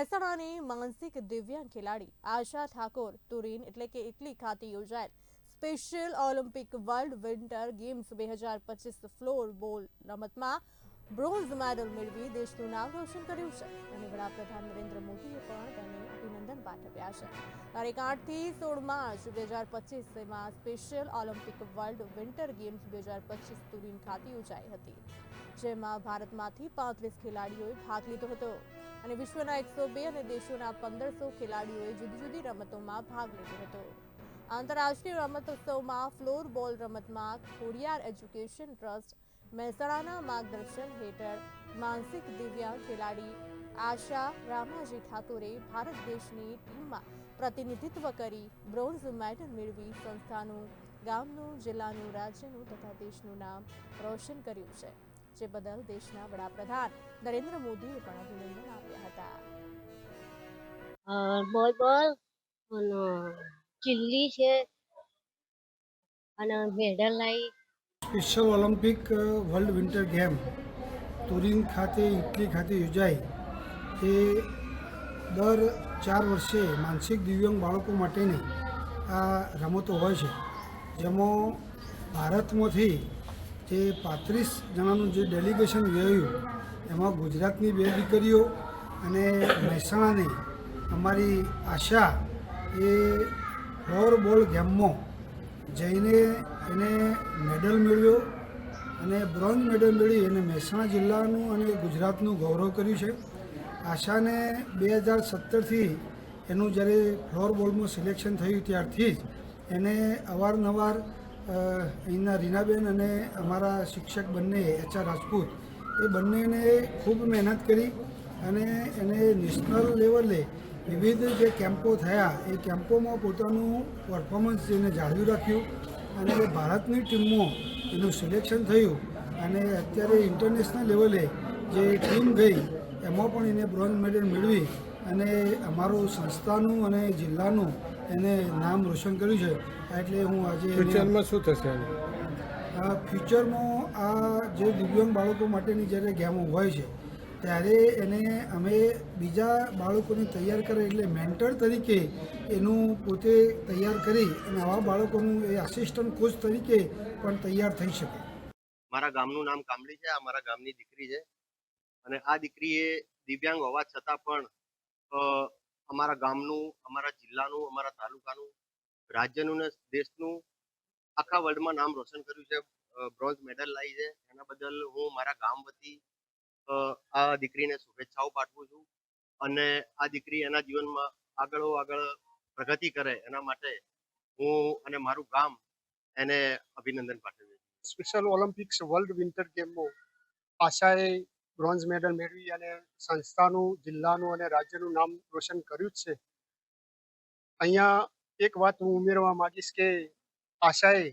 મહેસાણાની માનસિક દિવ્યાંગ ખેલાડી આશા ઠાકોર તુરીન એટલે કે ઇટલી ખાતે યોજાયેલ special Olympic world winter games બે હજાર પચીસ ફ્લોર બોલ રમતમાં બ્રોન્ઝ મેડલ મેળવી દેશનું નામ રોશન કર્યું છે. અને વડાપ્રધાન નરેન્દ્ર મોદીએ પણ પાઠવ્યા છે. તારીખ આઠથી સોળ માર્ચ બે હજાર પચીસમાં special Olympic world winter games બે હજાર પચીસ તુરીન ખાતે યોજાઈ હતી. જેમાં ભારતમાંથી પાંત્રીસ ખેલાડીઓએ ભાગ લીધો હતો અને વિશ્વના એકસો બે અને દેશોના પંદરસો ખેલાડીઓએ જુદી જુદી રમતોમાં ભાગ લીધો હતો. આંતરરાષ્ટ્રીય રમતોત્સવમાં ફ્લોર બોલ રમતમાં ખોડિયાર એજ્યુકેશન ટ્રસ્ટ મહેસાણાના માર્ગદર્શન હેઠળ માનસિક દિવ્યાંગ ખેલાડી આશા રામાજી ઠાકોરે ભારત દેશની ટીમમાં પ્રતિનિધિત્વ કરી બ્રોન્ઝ મેડલ મેળવી સંસ્થાનું, ગામનું, જિલ્લાનું, રાજ્યનું તથા દેશનું નામ રોશન કર્યું છે. જે બદલ દેશના વડાપ્રધાન નરેન્દ્ર મોદીએ પણ અભિનંદન આપ્યા હતા. બોલ બોલ. અને ચીલી છે. અને મેડલ લાવી special Olympic world winter game Turin ખાતે, ઇટલી ખાતે યોજાઈ. એ દર ચાર વર્ષે માનસિક દિવ્યાંગ બાળકો માટેની આ રમતો હોય છે. જેમાં ભારતમાંથી જે પાંત્રીસ જણાનું જે ડેલિગેશન ગયું એમાં ગુજરાતની બે દીકરીઓ અને મહેસાણાની અમારી આશા એ ફ્લોર બોલ ગેમમાં જઈને એને મેડલ મેળવ્યો અને બ્રોન્ઝ મેડલ મેળવી અને મહેસાણા જિલ્લાનું અને ગુજરાતનું ગૌરવ કર્યું છે. આશાને બે હજાર સત્તરથી એનું જ્યારે ફ્લોર બોલમાં સિલેક્શન થયું ત્યારથી જ એને અવારનવાર અહીંના રીનાબેન અને અમારા શિક્ષક બંને એચઆર રાજપૂત, એ બંનેને ખૂબ મહેનત કરી અને એને નેશનલ લેવલે વિવિધ જે કેમ્પો થયા એ કેમ્પોમાં પોતાનું પરફોર્મન્સ એને જાળવી રાખ્યું અને ભારતની ટીમમાં એનું સિલેક્શન થયું અને અત્યારે ઇન્ટરનેશનલ લેવલે જે ટીમ ગઈ એમાં પણ એને બ્રોન્ઝ મેડલ મેળવી અને અમારું સંસ્થાનું અને જિલ્લાનું એને નામ રોશન કર્યું છે. એટલે હું આજે ફ્યુચરમાં શું થશે આ ફ્યુચરમાં આ જે દિવ્યાંગ બાળકો માટેની જ્યારે ગેમો હોય છે ત્યારે એને અમે બીજા બાળકોને તૈયાર કરે એટલે મેન્ટર તરીકે એનું પોતે તૈયાર કરી અને આવા બાળકોનું એ આસિસ્ટન્ટ કોચ તરીકે પણ તૈયાર થઈ શકે. મારા ગામનું નામ કામડી છે, આ મારા ગામની દીકરી છે. અને આ દીકરીએ દિવ્યાંગ હોવા છતાં પણ અમારા ગામનું, અમારા જિલ્લાનું, અમારા તાલુકાનું, રાજ્યનું ને દેશનું આખા વર્લ્ડમાં નામ રોશન કર્યું છે. બ્રોન્ઝ મેડલ લાવી છે. એના બદલ હું મારા ગામ વતી આ દીકરીને શુભેચ્છાઓ પાઠવું છું અને આ દીકરી એના જીવનમાં આગળ આગળ પ્રગતિ કરે એના માટે હું અને મારું ગામ એને અભિનંદન પાઠવું છું સ્પેશિયલ ઓલિમ્પિક્સ વર્લ્ડ વિન્ટર ગેમમાં આશાએ બ્રોન્ઝ મેડલ મેળવી અને સંસ્થાનું, જિલ્લાનું અને રાજ્યનું નામ રોશન કર્યું જ છે. અહીંયા એક વાત હું ઉમેરવા માંગીશ કે આશાએ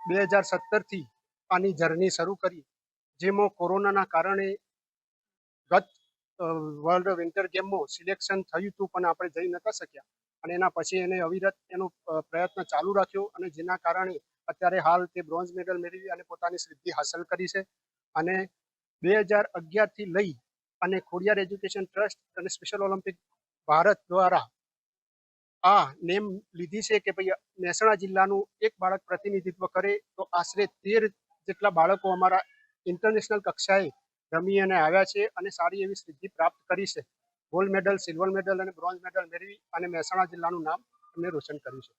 બે હજાર સત્તરથી આની જર્ની શરૂ કરી. જેમાં કોરોનાના કારણે ગત વર્લ્ડ વિન્ટર ગેમમાં સિલેક્શન થયું હતું, પણ આપણે જઈ નતા શક્યા. અને એના પછી એને અવિરત એનો પ્રયત્ન ચાલુ રાખ્યો અને જેના કારણે અત્યારે હાલ તે બ્રોન્ઝ મેડલ મેળવી અને પોતાની સિદ્ધિ હાંસલ કરી છે. અને બે હજાર અગિયારથી લઈ અને ખોડિયાર એજ્યુકેશન ટ્રસ્ટ અને સ્પેશિયલ ઓલિમ્પિક ભારત દ્વારા આ નેમ લીધી છે કે ભાઈ મહેસાણા જિલ્લાનું એક બાળક પ્રતિનિધિત્વ કરે તો આશરે તેર જેટલા બાળકો અમારા ઇન્ટરનેશનલ કક્ષાએ રમી અને આવ્યા છે અને સારી એવી સિદ્ધિ પ્રાપ્ત કરી છે. ગોલ્ડ મેડલ સિલ્વર મેડલ અને બ્રોન્ઝ મેડલ મેળવી અને મહેસાણા જિલ્લાનું નામ એમને રોશન કર્યું છે.